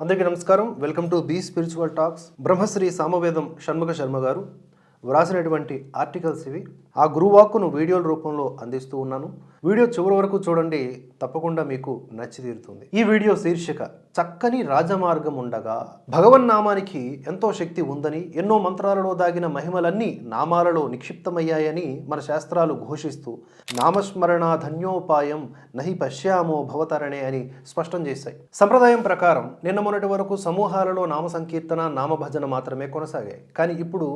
అందరికీ నమస్కారం. Welcome to be spiritual talks. Brahmasri Samavedam Shanmukha Sarma garu. వ్రాసినటువంటి articles ఇవి. ఆ గురువాక్కును వీడియోల రూపంలో అందిస్తూ ఉన్నాను. వీడియో చివరి వరకు చూడండి తప్పకుండా మీకు నచ్చి తీరుతుంది ఈ వీడియో శీర్షిక చక్కని రాజమార్గం ఉండగా భగవన్నామానికి ఎంతో శక్తి ఉందని ఎన్నో మంత్రాలలో దాగిన మహిమలన్నీ నామాలలో నిక్షిప్తమయ్యాయని మన శాస్త్రాలు ఘోషిస్తూ నామస్మరణ ధన్యోపాయం నహి పశ్యామో భవతరణే అని స్పష్టం చేశాయి. సంప్రదాయం ప్రకారం నిన్న మొన్నటి వరకు సమూహాలలో నామ సంకీర్తన నామభజన మాత్రమే కొనసాగాయి. కానీ ఇప్పుడు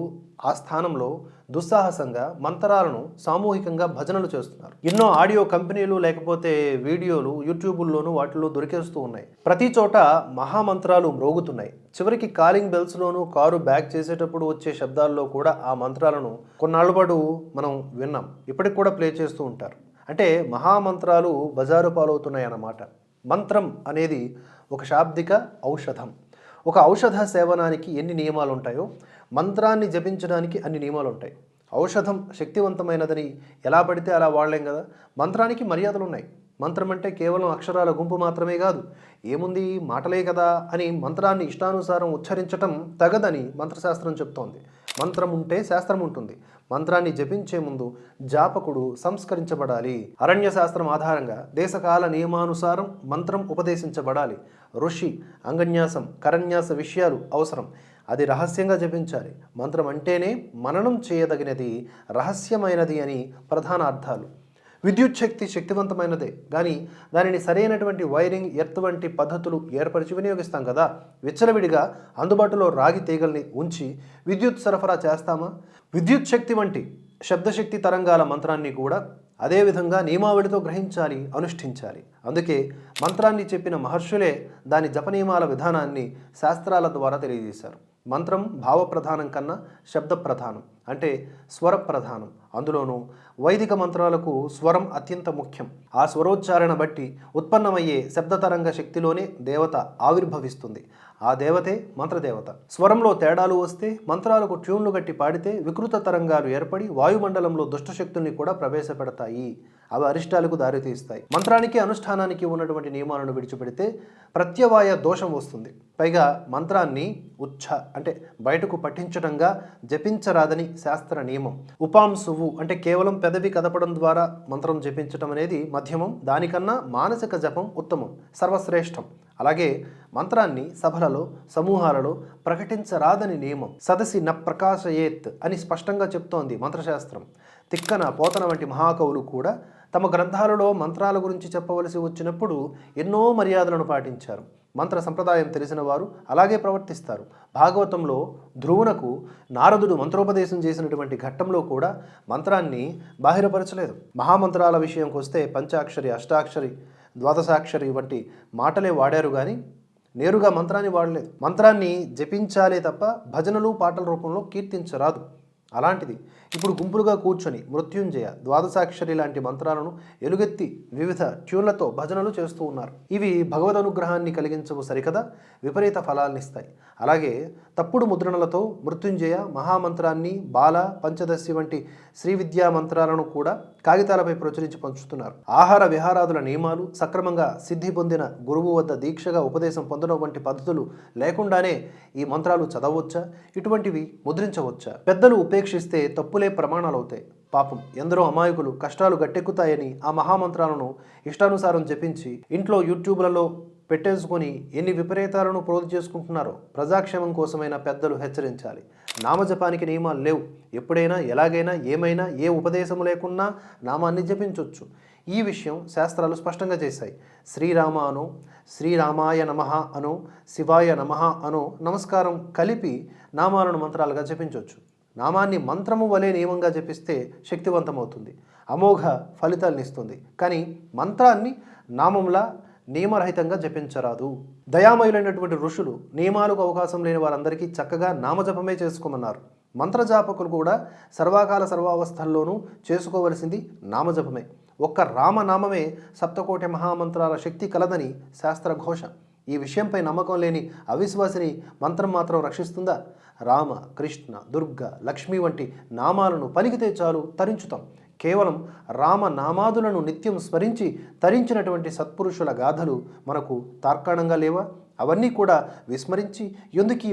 ఆ స్థానంలో దుస్సాహసంగా మంత్రాలను సామూహికంగా భజనలు చేస్తున్నారు. ఎన్నో ఆడియో కంపెనీలు లేకపోతే వీడియోలు యూట్యూబుల్లోనూ వాటిలో దొరికేస్తూ ఉన్నాయి. ప్రతి చోట మహామంత్రాలు మ్రోగుతున్నాయి. చివరికి కాలింగ్ బెల్స్లోనూ కారు బ్యాక్ చేసేటప్పుడు వచ్చే శబ్దాల్లో కూడా ఆ మంత్రాలను కొన్నాళ్ళ పాటు మనం విన్నాం. ఇప్పటికి కూడా ప్లే చేస్తూ ఉంటారు. అంటే మహామంత్రాలు బజారు పాలవుతున్నాయి అన్నమాట మంత్రం అనేది ఒక శాబ్దిక ఔషధం. ఒక ఔషధ సేవనానికి ఎన్ని నియమాలు ఉంటాయో మంత్రాన్ని జపించడానికి అన్ని నియమాలు ఉంటాయి ఔషధం శక్తివంతమైనదని ఎలా పడితే అలా వాడలేం కదా? మంత్రానికి మర్యాదలు ఉన్నాయి మంత్రం అంటే కేవలం అక్షరాల గుంపు మాత్రమే కాదు ఏముంది మాటలే కదా అని మంత్రాన్ని ఇష్టానుసారం ఉచ్చరించటం తగదని మంత్రశాస్త్రం చెప్తోంది. మంత్రం ఉంటే శాస్త్రం ఉంటుంది మంత్రాన్ని జపించే ముందు జాపకుడు సంస్కరించబడాలి. అరణ్య శాస్త్రం ఆధారంగా దేశకాల నియమానుసారం మంత్రం ఉపదేశించబడాలి. ఋషి అంగన్యాసం కరన్యాస విషయాలు అవసరం. అది రహస్యంగా జపించాలి. మంత్రం అంటేనే మననం చేయదగినది రహస్యమైనది అని ప్రధాన అర్థాలు విద్యుత్ శక్తి శక్తివంతమైనదే. కానీ దానిని సరైనటువంటి వైరింగ్ ఎర్త్ వంటి పద్ధతులు ఏర్పరిచి వినియోగిస్తాం కదా. విచ్చలవిడిగా అందుబాటులో రాగి తీగల్ని ఉంచి విద్యుత్ సరఫరా చేస్తామా? విద్యుత్ శక్తి వంటి శబ్దశక్తి తరంగాల మంత్రాన్ని కూడా అదేవిధంగా నియమావళితో గ్రహించాలి అనుష్ఠించాలి. అందుకే మంత్రాన్ని చెప్పిన మహర్షులే దాని జపనియమాల విధానాన్ని శాస్త్రాల ద్వారా తెలియజేశారు. మంత్రం భావ ప్రధానం కన్నా శబ్ద ప్రధానం అంటే స్వర ప్రధానం అందులోనూ వైదిక మంత్రాలకు స్వరం అత్యంత ముఖ్యం. ఆ స్వరోచ్చారణ బట్టి ఉత్పన్నమయ్యే శబ్దతరంగ శక్తిలోనే దేవత ఆవిర్భవిస్తుంది. ఆ దేవతే మంత్రదేవత. స్వరంలో తేడాలు వస్తే మంత్రాలకు ట్యూన్లు గట్టి పాడితే వికృత తరంగాలు ఏర్పడి వాయుమండలంలో దుష్టశక్తుల్ని కూడా ప్రవేశపెడతాయి. అవి అరిష్టాలకు దారితీస్తాయి. మంత్రానికి అనుష్ఠానానికి ఉన్నటువంటి నియమాలను విడిచిపెడితే ప్రత్యవాయ దోషం వస్తుంది. పైగా మంత్రాన్ని ఉచ్ఛ అంటే బయటకు పఠించడంగా జపించరాదని శాస్త్ర నియమం. ఉపాంశువు అంటే కేవలం పెదవి కదపడం ద్వారా మంత్రం జపించటం అనేది మధ్యమం. దానికన్నా మానసిక జపం ఉత్తమం. సర్వశ్రేష్టం. అలాగే మంత్రాన్ని సభలలో సమూహాలలో ప్రకటించరాదని నియమం. సదసి న ప్రకాశయేత్ అని స్పష్టంగా చెప్తోంది మంత్రశాస్త్రం. తిక్కన పోతన వంటి మహాకవులు కూడా తమ గ్రంథాలలో మంత్రాల గురించి చెప్పవలసి వచ్చినప్పుడు ఎన్నో మర్యాదలను పాటించారు. మంత్ర సంప్రదాయం తెలిసిన వారు అలాగే ప్రవర్తిస్తారు. భాగవతంలో ధ్రువునకు నారదుడు మంత్రోపదేశం చేసినటువంటి ఘట్టంలో కూడా మంత్రాన్ని బాహిరపరచలేదు. మహామంత్రాల విషయంకి వస్తే పంచాక్షరి అష్టాక్షరి ద్వాదశాక్షరి వంటి మాటలే వాడారు కానీ నేరుగా మంత్రాన్ని వాడలేదు. మంత్రాన్ని జపించాలే తప్ప భజనలు పాటల రూపంలో కీర్తించరాదు. అలాంటిది. ఇప్పుడు గుంపులుగా కూర్చొని మృత్యుంజయ ద్వాదశాక్షరి లాంటి మంత్రాలను ఎలుగెత్తి వివిధ ట్యూన్లతో భజనలు చేస్తూ ఉన్నారు. ఇవి భగవద్ అనుగ్రహాన్ని కలిగించవు సరికదా? విపరీత ఫలాలనిస్తాయి అలాగే తప్పుడు ముద్రణలతో మృత్యుంజయ మహామంత్రాన్ని బాల పంచదశి వంటి శ్రీ విద్యా మంత్రాలను కూడా కాగితాలపై ప్రచురించి పంచుతున్నారు. ఆహార విహారాదుల నియమాలు సక్రమంగా సిద్ధి పొందిన గురువు వద్ద దీక్షగా ఉపదేశం పొందడం వంటి పద్ధతులు లేకుండానే ఈ మంత్రాలు చదవచ్చా ఇటువంటివి ముద్రించవచ్చా? పెద్దలు ఉపేక్షిస్తే తప్పులే ప్రమాణాలు అవుతాయి పాపం ఎందరో అమాయకులు కష్టాలు గట్టెక్కుతాయని ఆ మహామంత్రాలను ఇష్టానుసారం జపించి ఇంట్లో యూట్యూబ్లలో పెట్టేసుకొని ఎన్ని విపరీతాలను ప్రోధి చేసుకుంటున్నారో ప్రజాక్షేమం కోసమైనా పెద్దలు హెచ్చరించాలి. నామజపానికి నియమాలు లేవు. ఎప్పుడైనా ఎలాగైనా ఏమైనా ఏ ఉపదేశము లేకున్నా నామాన్ని జపించవచ్చు ఈ విషయం శాస్త్రాలు స్పష్టంగా చేశాయి. శ్రీరామ అను శ్రీరామాయ నమ అను శివాయ నమ అను నమస్కారం కలిపి నామాలను మంత్రాలుగా జపించవచ్చు నామాన్ని మంత్రము వలె నియమంగా జపిస్తే శక్తివంతమవుతుంది. అమోఘ ఫలితాలను ఇస్తుంది. కానీ మంత్రాన్ని నామంలా నియమరహితంగా జపించరాదు. దయామయులైనటువంటి ఋషులు నియమాలకు అవకాశం లేని వారందరికీ చక్కగా నామజపమే చేసుకోమన్నారు. మంత్రజాపకులు కూడా సర్వాకాల సర్వావస్థల్లోనూ చేసుకోవలసింది నామజపమే. ఒక్క రామనామమే సప్తకోటి మహామంత్రాల శక్తి కలదని శాస్త్రఘోష ఈ విషయంపై నమ్మకం లేని అవిశ్వాసిని మంత్రం మాత్రం రక్షిస్తుందా? రామ కృష్ణ దుర్గ లక్ష్మి వంటి నామాలను పలికితే చాలు తరించుతాం. కేవలం రామనామాదులను నిత్యం స్మరించి తరించినటువంటి సత్పురుషుల గాథలు మనకు తార్కాణంగా లేవా? అవన్నీ కూడా విస్మరించి ఎందుకు ఈ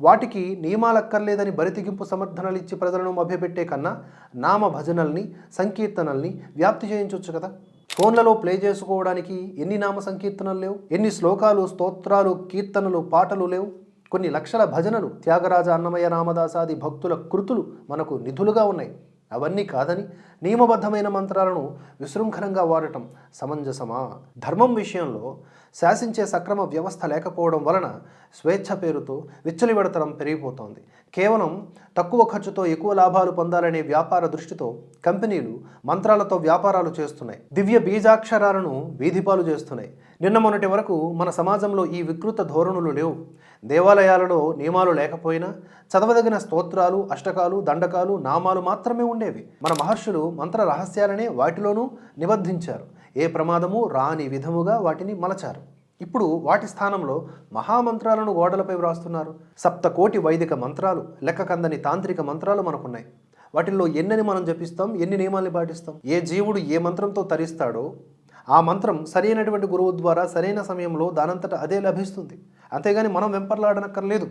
వాటికి నియమాలక్కర్లేదని బరితిగింపు సమర్థనలు ఇచ్చి ప్రజలను మభ్యపెట్టే కన్నా నామ భజనల్ని సంకీర్తనల్ని వ్యాప్తి చేయించవచ్చు కదా? ఫోన్లలో ప్లే చేసుకోవడానికి ఎన్ని నామ సంకీర్తనలు లేవు? ఎన్ని శ్లోకాలు స్తోత్రాలు కీర్తనలు పాటలు లేవు? కొన్ని లక్షల భజనలు త్యాగరాజ అన్నమయ్య రామదాసాది భక్తుల కృతులు మనకు నిధులుగా ఉన్నాయి. అవన్నీ కాదని నియమబద్ధమైన మంత్రాలను విశృంఖలంగా వాడటం సమంజసమా? ధర్మం విషయంలో శాసించే సక్రమ వ్యవస్థ లేకపోవడం వలన స్వేచ్ఛ పేరుతో విచ్చలివిడతనం పెరిగిపోతోంది. కేవలం తక్కువ ఖర్చుతో ఎక్కువ లాభాలు పొందాలనే వ్యాపార దృష్టితో కంపెనీలు మంత్రాలతో వ్యాపారాలు చేస్తున్నాయి. దివ్య బీజాక్షరాలను వీధిపాలు చేస్తున్నాయి. నిన్న మొన్నటి వరకు మన సమాజంలో ఈ వికృత ధోరణులు లేవు. దేవాలయాలలో నియమాలు లేకపోయినా చదవదగిన స్తోత్రాలు అష్టకాలు దండకాలు నామాలు మాత్రమే ఉండేవి. మన మహర్షులు మంత్ర రహస్యాలనే వాటిలోనూ నిబద్ధించారు. ఏ ప్రమాదము రాని విధముగా వాటిని మలచారు. ఇప్పుడు వాటి స్థానంలో మహామంత్రాలను గోడలపై వ్రాస్తున్నారు. సప్తకోటి వైదిక మంత్రాలు లెక్కకందని తాంత్రిక మంత్రాలు మనకున్నాయి. వాటిల్లో ఎన్నని మనం జపిస్తాం ఎన్ని నియమాల్ని పాటిస్తాం? ఏ జీవుడు ఏ మంత్రంతో తరిస్తాడో ఆ మంత్రం సరైనటువంటి గురువు ద్వారా సరైన సమయంలో దానంతట అదే లభిస్తుంది. అంతేగాని మనం వెంపర్లాడనక్కర్లేదు.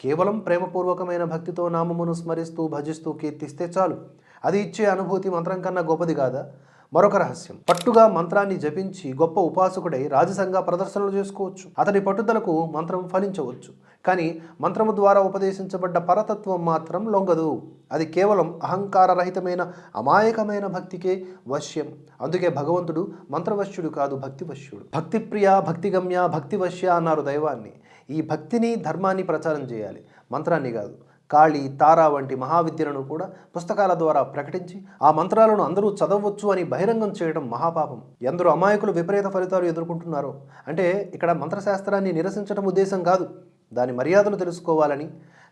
కేవలం ప్రేమపూర్వకమైన భక్తితో నామమును స్మరిస్తూ భజిస్తూ కీర్తిస్తే చాలు. అది ఇచ్చే అనుభూతి మంత్రం కన్నా గొప్పది కాదా? మరొక రహస్యం. పట్టుగా మంత్రాన్ని జపించి గొప్ప ఉపాసకుడై రాజసంగా ప్రదర్శనలు చేసుకోవచ్చు. అతడి పట్టుదలకు మంత్రం ఫలించవచ్చు. కానీ మంత్రము ద్వారా ఉపదేశించబడ్డ పరతత్వం మాత్రం లొంగదు. అది కేవలం అహంకారరహితమైన అమాయకమైన భక్తికే వశ్యం. అందుకే భగవంతుడు మంత్రవశ్యుడు కాదు భక్తివశ్యుడు. భక్తిప్రియ భక్తిగమ్య భక్తివశ్య అన్నారు దైవాన్ని. ఈ భక్తిని ధర్మాన్ని ప్రచారం చేయాలి. మంత్రాన్ని కాదు కాళి తారా వంటి మహావిద్యలను కూడా పుస్తకాల ద్వారా ప్రకటించి ఆ మంత్రాలను అందరూ చదవచ్చు అని బహిరంగం చేయడం మహాపాపం. ఎందరో అమాయకులు విపరీత ఫలితాలు ఎదుర్కొంటున్నారో. అంటే ఇక్కడ మంత్రశాస్త్రాన్ని నిరసించడం ఉద్దేశం కాదు. దాని మర్యాదలు తెలుసుకోవాలని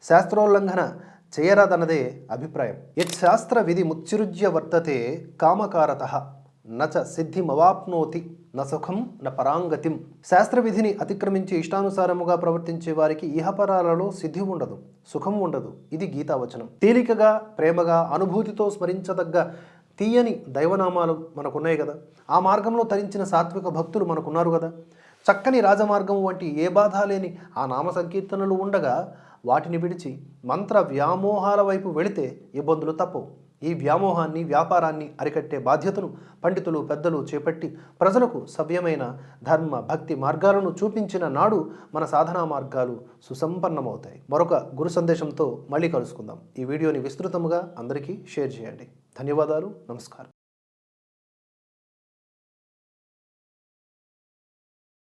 శాస్త్రోల్లంఘన చేయరాదన్నదే అభిప్రాయం. యత్ శాస్త్ర విధి ముచ్చిరుజ్య వర్తతే కామకారత నచ సిద్ధిమవాప్నోతి. న సుఖం న పరాంగతిం. శాస్త్ర విధిని అతిక్రమించి ఇష్టానుసారముగా ప్రవర్తించే వారికి ఇహపరాలలో సిద్ధి ఉండదు సుఖం ఉండదు. ఇది గీతావచనం. తేలికగా ప్రేమగా అనుభూతితో స్మరించదగ్గ తీయని దైవనామాలు మనకున్నాయి కదా ఆ మార్గంలో తరించిన సాత్విక భక్తులు మనకున్నారు కదా చక్కని రాజమార్గం వంటి ఏ బాధ లేని ఆ నామ సంకీర్తనలు ఉండగా వాటిని విడిచి మంత్ర వ్యామోహాల వైపు వెళితే ఇబ్బందులు తప్పవు. ఈ వ్యామోహాన్ని వ్యాపారాన్ని అరికట్టే బాధ్యతను పండితులు పెద్దలు చేపట్టి ప్రజలకు సవ్యమైన ధర్మ భక్తి మార్గాలను చూపించిన నాడు మన సాధనా మార్గాలు సుసంపన్నమవుతాయి. మరొక గురు సందేశంతో మళ్ళీ కలుసుకుందాం. ఈ వీడియోని విస్తృతముగా అందరికీ షేర్ చేయండి. ధన్యవాదాలు. నమస్కారం.